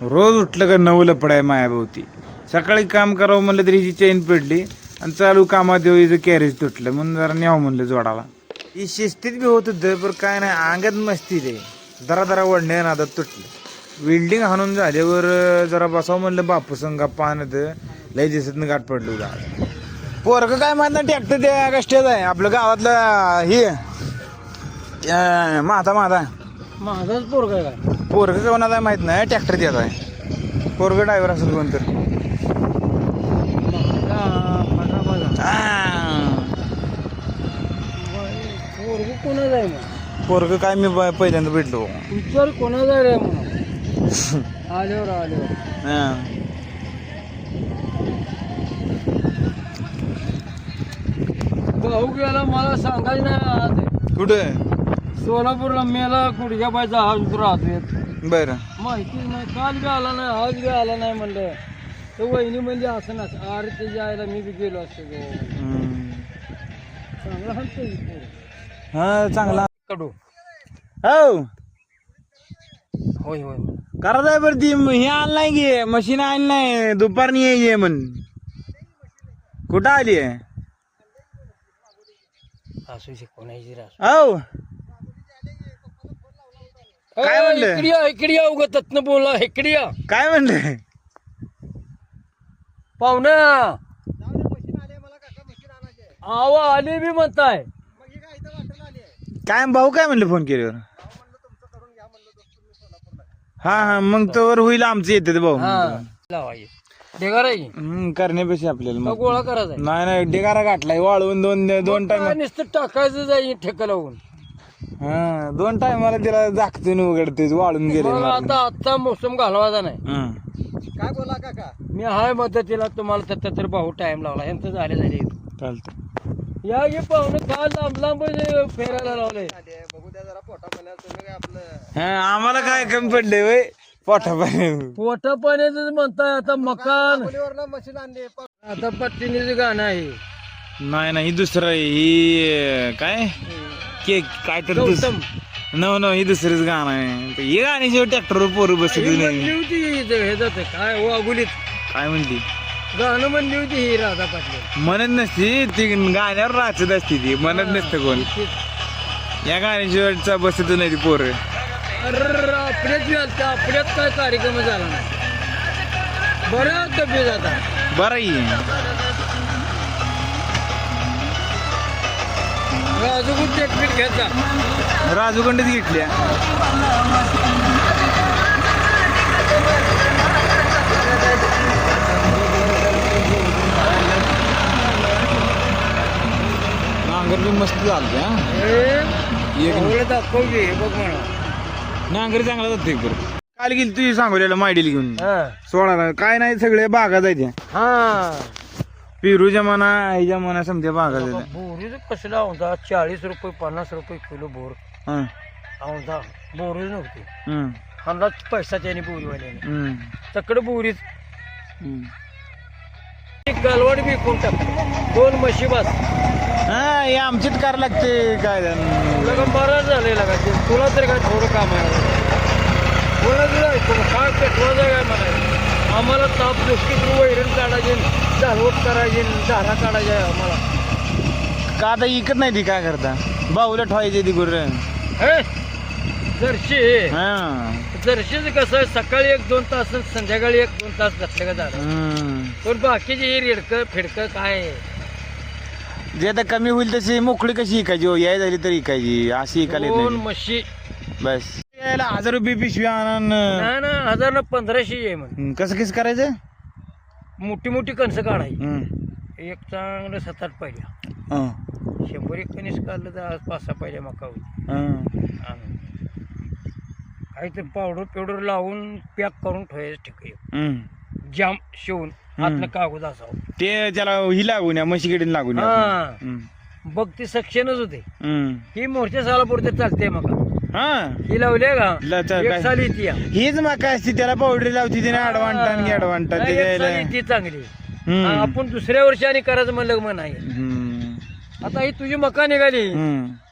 रोज उठलं का नवलं पडाय मायाभोवती. सकाळी काम करावं म्हणलं तरी हिची चेन पडली आणि चालू कामात येऊ हिचं कॅरेज तुटलं. म्हणून जरा न्यावं म्हणलं जोडाला. ही शिस्तीत बी होत होतं पण काय नाही अंगात मस्ती रे जरा जरा वडणे नादात तुटलं. विल्डिंग हाणून झाल्यावर जरा बसावं म्हणलं बापू संघ पाहणं लय दिसत गाठ पडलं होतं पोरग काय माहीत नाही ट्रॅक्टर त्या कष्टाच आहे. आपलं गावातलं हे माता माता. माझाच पोरगा काय? पोरगं कोणाला आहे माहीत नाही ट्रॅक्टर देत आहे. पोरगं ड्रायव्हर असेल कोण तर. पोरग कोणाचा आहे पोरगं काय मी पहिल्यांदा भेटलो. विचार कोणाचा आहे रे म्हणून आल्यावर आल्यावर हा. भाऊ गेला मला सांगायचं नाही कुठे? सोलापूरला मेला कुडक्या बायचा हा राहतो राहतोय. बर. माहितीच नाही काल बी आला नाही आज बी आला नाही म्हणलं. तर वहिनी म्हणजे असं ना अरे ते जायला मी बी गेलो असतो गं. चांगला हा चांगला. कडू. हो. होय होय. करा जाय बरं ती हे आलं नाही गे मशीन आली नाही दुपारनी ये ये म्हण. कुठं आली आहे? असू शकतो नाही हो. काय म्हणले? इकडे या इकडे या उगत तत्न बोला इकडे या. काय म्हणले? पाहुणा. आव आले बी म्हणताय. काय भाऊ काय म्हणले फोन केल्यावर? हा हा मग तोवर होईल आमचं येते ते भाऊ हा. ढेगार आहे? हम्म, करण्यापेक्षा आपल्याला मग. गोळा करायचा? नाही नाही डेगारा गाठलाय वाळवून दोन दोन टाइम नुसतं टाकायचं जाईल ठेका लावून. हा दोन टायमाला तिला झाकतून उघडते वाळून गेले आता आता मोसम घालवायचा नाही. हं. काय बोला काका? मी हाय मदतीला तुम्हाला तर तर भाऊ टाइम लावला. यांचं झाले झाले चालतं या गे पाहुणे काय लांब लांब फेरायला लावले. हा आम्हाला काय कमी पडले वय? पोटा पाणी. पोटा पाण्याचं म्हणताय आता मकान आता पत्तीनीचं गाणं आहे. नाही नाही ही दुसरं आहे. ही काय? केक काय तर गौतम. नव नव ही दुसरीच गाणं आहे. हे गाण्याशिवाय ट्रॅक्टरवर पोरं बसत ही नाही म्हणली होती इथं हे जाते काय वागुलीत काय म्हणली गाणं म्हणली होती ही राधा पाटील. म्हणत नसती ती गाण्यावर राचत असते ती म्हणत नसतं कोण. या गाण्याशिवाय बसत नाही ती पोरं. अरे आलतं, आपल्यात काय कार्यक्रम झाला नाही. बरं तब्येत आता. बरं आहे. अजून ट्रीटमेंट घ्यायचा. राजूकडच घेतल्या. नांगर बी मस्त झालं एक नांगर चांगला जाते बरं काल गेली तुझी सांगोल्याला मायडील घेऊन. हा. सोळाला काय नाही सगळे बागा जायच्या हा. पेरूच्या म्हणा ह्याच्या म्हणा समजा बागा जायच्या बोरीचं कसलं औंधा? चाळीस रुपये पन्नास रुपये किलो बोर. हं, औंधा बोरीच नव्हती. हं, पैसा त्याने बोरीवाल्याने हं, तकडं बोरीच. हं. गलवाड बी कोण टाकली दोन म्हशी बस. हा हे आमचीच कार लागते काय झालं. बरं झालंय लगा ते तुला तरी काय थोडं काम आहे. कोणाचं ऐकू. काय काय म्हणायचं आम्हाला ताप दृष्टी वैरण काढायचे झाडवट करायचे धारा काढायच्या आम्हाला. का आता इकत नाही ती काय करता? बाऊला ठेवायची ती गुर्र हे जर्शी. हा. जर्शीचं कसं आहे सकाळी एक दोन तास आणि संध्याकाळी एक दोन तास घातले का झालं. पण बाकीचे हे रेडकं फिडकं काय? जे आता कमी होईल तशी मोकळी कशी इकायची? हो याय झाली तरी इकायची. अशी इकायला येत दोन नाही म्हशी? बस. यायला हजार रुपये पिशवी आणून. नाही ना हजार ना पंधराशे आहे म्हण. हं, कसं कसं करायचं? मोठी मोठी कणसं काढायची. एक चांगलं सात आठ पाहिल्या हं, शंभर एक कणीस काढलं तर आज पाच सहा पाहिल्या मका होती. हं. आणि काहीतरी पावडर पिवडर लावून पॅक करून ठेवायचं ठीक हं. जाम शिवून आतनं कागद असावं. ते त्याला ही लागून या म्हशीकडे लागून या. हा. हं, बघ ती सक्शनच होते. हं. ही मोर्च्या सालापुरते चालते मका. हा ही लावली ला- का चा- एक काय? साली ती या. हीच मका असते त्याला पावडरी लावती तिने अडवांटा आणि अडवांटा नाही, ते एक द्यायला साली ती चांगली हं. आपण दुसऱ्या वर्षी आणि करायचं म्हणलं मग नाही. आता ही तुझी मका निघाली.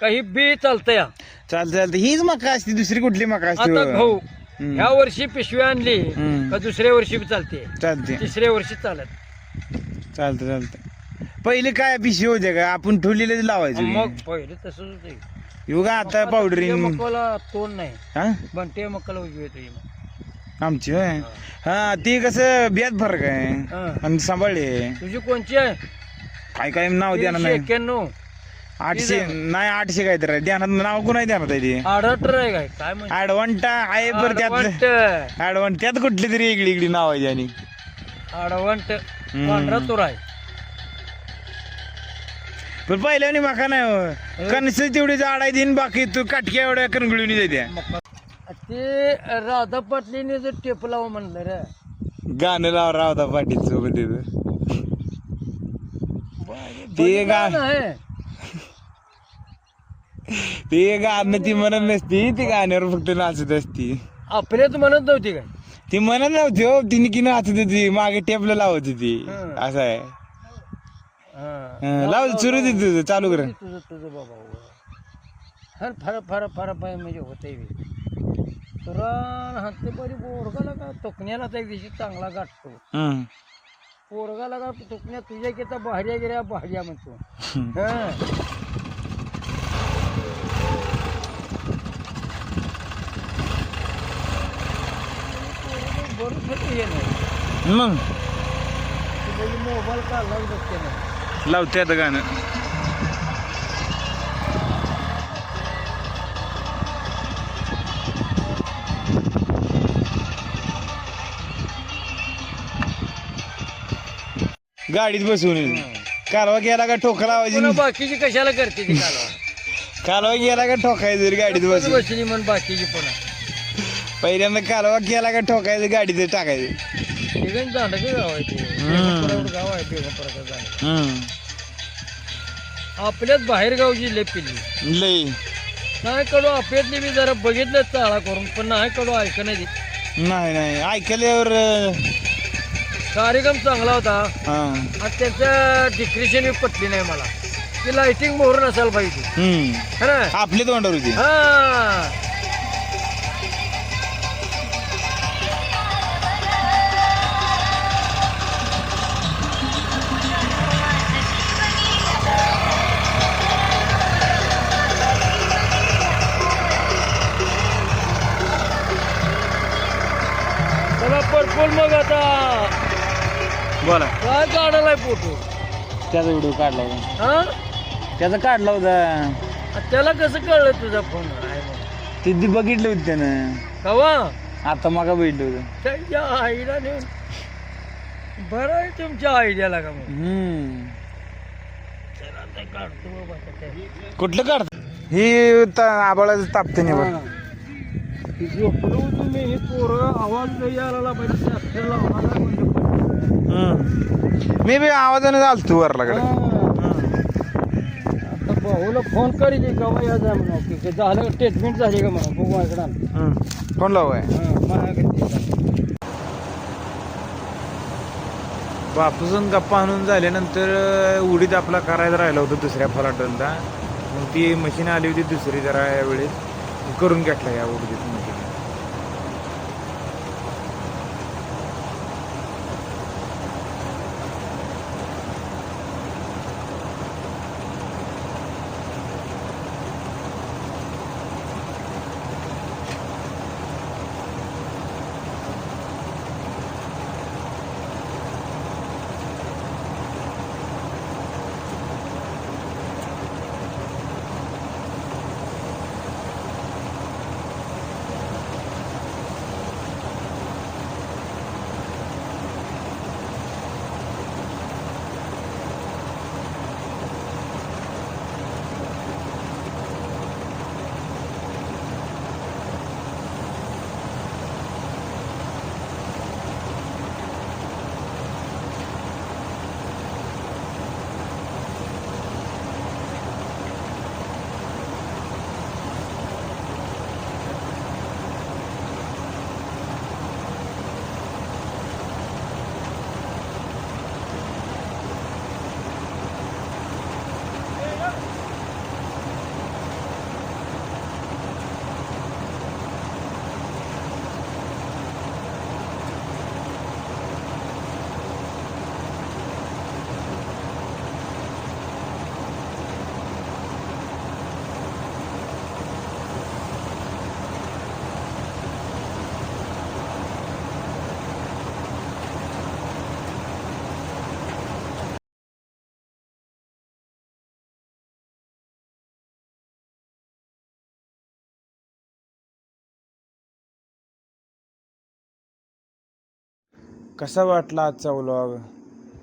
काही बी चालतं या चालतं चालतं हीच मका असते दुसरी कुठली मका असते आता हो? हम्म. ह्या वर्षी पिशवी आणली हम्म. का दुसऱ्या वर्षी बी चालते चालते तिसऱ्या वर्षी चालत चालतं चालतं पहिले काय पिशवी होते का आपण ठेवलेले लावायचो मग पहिले तसंच युगा आता पावडरिंग मकाला तोंड नाही. हा? बंटे मकाला उजवी येते आमची होय? हा. ती कसं बियात फरक आहे. आणि सांभाळले तुझी कोणची आहे? काय काय नाव द्याना तीनशे नाही. एक्क्याण्णव. आठशे नाही आठशे काय तर ध्यानात नाव कोण ध्यानात आहे ते? आडटर आहे काय? काय म्हणजे आहे बरं त्यात ऍडवांट त्यात कुठली तरी इकडी इकडी नाव आहे आणि हम्म. पांढरा तुरा आहे. पण पहिल्याने माका नाही हो. कणस तेवढी आहे दिन बाकी तू काटक्या एवढ्या कणगुळून मका. ते राधा पाटलीने जर टेप लावा म्हणलं रे. गाणं लाव रावता पाटील सोबत तिथं ते गा बघितलं आहे. ते गाणं ती म्हणत नसती ती गाण्यावर फक्त नाचत असती. आपल्यात म्हणत नव्हती काय? ती म्हणत नव्हती हो तिने की नाचत होती मागे टेपला लावत होती. असं आहे. लाव सुरू दे तुझं चालू कर. तुझं तुझं बाबा हो. हर फार फार फार पाय म्हणजे होते तुरा हाते बरी पोरगाला का तुकण्याला त्या दिवशी चांगला गाठतो. हं. पोरगाला का तुकण्या तुझ्या किती भाड्या गिऱ्या भाड्या म्हणतो. हं. होतं हे नाही मग? मोबाईल काढला बघते नाही लावते आता गाणं. गाडीत बसून. कालवा गेला का ठोका लावायची? पुन्हा बाकीची कशाला करते ती कालवा कालवा गेला का ठोकायचं रे गाडीत बसून? बसली म्हण बाकीची पुन्हा. पहिल्यांदा कालवा गेला का ठोकायचं गाडीत टाकायचं. ठिकाणी दांडाचे गाव आहे ते हम्म. बेगमपुरावर गाव आहे बेगमपुराचं जाणं हं. आपल्याच बाहेर गावची लय पिल्ली. लई नाही कडू आपल्यातली बी जरा बघितलं चाळा करून पण नाही कडू ऐक नाही नाही नाही. ऐकल्यावर अं, कार्यक्रम चांगला होता. हा. आणि त्याचं डिक्रेशन बी पटली नाही मला. ती लाइटिंग मोहर नसायला पाहिजे. हम्म. है ना आपली तोंडावर होती. हा. परपूल मग आता. बोला. काय काढायलाय फोटो. त्याचा व्हिडिओ काढला होता. हा? त्याचा काढला होता. त्याला कसं कळलं तुझा फोन? आहे म्हणून? ते ती बघितलं होती त्यानं. कवा? आता मग बघितलं होतं. त्यांच्या आईला नेऊन. बरं आहे तुमच्या आयडियाला का मग? हम्म. चला आता काढतो बाबा. कुठलं काढ? ही आबाळाचं तापते नाही झोपलो होतो. मी हे पोरं आवाज आला पाहिजे ते लावला म्हणजे हम्म. मी बी आवाजाने चालतो वरलाकडे आता भाऊला फोन करी की कवा या जा म्हणा की ते झालं ट्रीटमेंट झाली का म्हणा बघू ऐकडा फोन लाव आहे बापूसन गप्पा आणून झाल्यानंतर अं, उडीद आपला करायला राहिला होता दुसऱ्या फलाटलला मग ती मशीन आली होती दुसरी जरा यावेळेस. करून घेतला या उडीद मशीन. कसा वाटला आजचा व्लॉग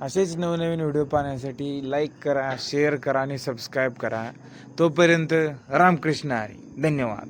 असेच नवनवीन व्हिडिओ पाहण्यासाठी लाईक करा शेअर करा आणि सबस्क्राईब करा. तोपर्यंत रामकृष्ण हरी. धन्यवाद.